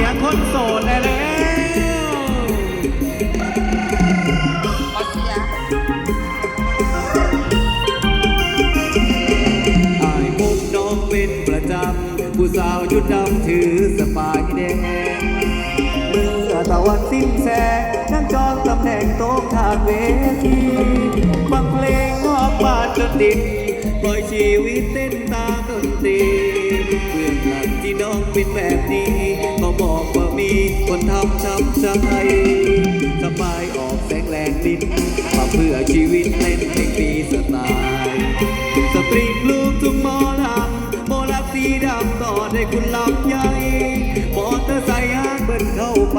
สียคนโสดได้แล้ว อายมุกน้องเป็นประจำ ผู้สาวชุดดำถือสปายแดง เมื่อตะวันสิ้นแสงนั่งจองตำแหน่งโต๊ะทางเวทีฟังเพลงนอกบ้านจนติดปล่อยชีวิตเต้นตามดนตรี ที่น้องเป็นแบบนี้ก็บอกว่ามีคนทำช้ำใจสบายออกแสงแรงดินมาเพื่อชีวิตเล่นเพลงปีสไตล์สตริงลูกทุ่งหมอลำโมลักสีดำต่อได้คุณลำใหญ่มอเตอร์ไซค์ฮางเบิ้ลเข้าไป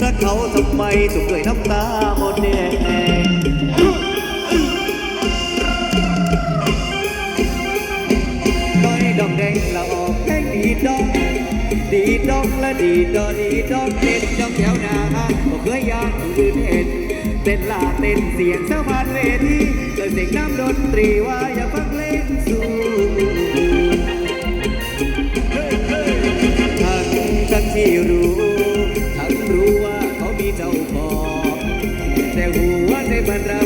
แล้วเขาทำไมต้องเอ่ยน้ำตาหมดแด ดงดีดอง ดีดองและดีดอดีดองเต้นดองแถวหน้าห้างก็เคยอยากอื่นเห็นเต้นลาเต้นเสียงสะพานเวทีเลยเสียงน้ำดนตรีว่าอย่าฟังเล่นสู่ทั้งทั้งที่รู้ทั้งรู้ว่าเขามีเจ้าของแต่หัวใจมันรับ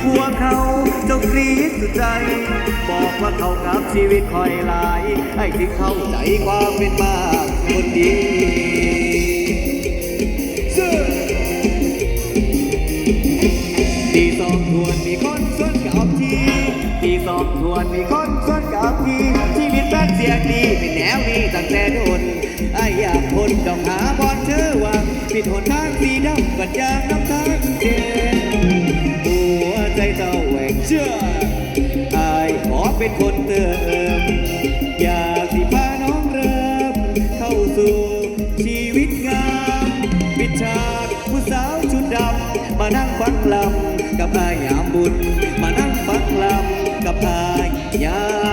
แอบมาพัวเขาเจ้ากรีดสุดใจ บอกว่าเขากับชีวิตคอยหลาย ให้ถึงเข้าใจความเป็นมาคนดีตีสองทวนมีคนชวนกับทีตีสองทวนมีคนชวนกับทีชีวิตแฟนเสียงดีเป็นแนวนี้ตั้งแต่โดนไอ้อยากคนต้องหาบอลเชื่อวังปิดหนทางสีดำกัดยางน้ เชื่ออายขอเป็นคนเติม อยากสิพาน้องเริ่ม เข้าสู่ชีวิตงามปิดฉากผู้สาวชุดดำ มานั่งฟังลำกับอายยามบุญ มานั่งฟังลำกับอายยาม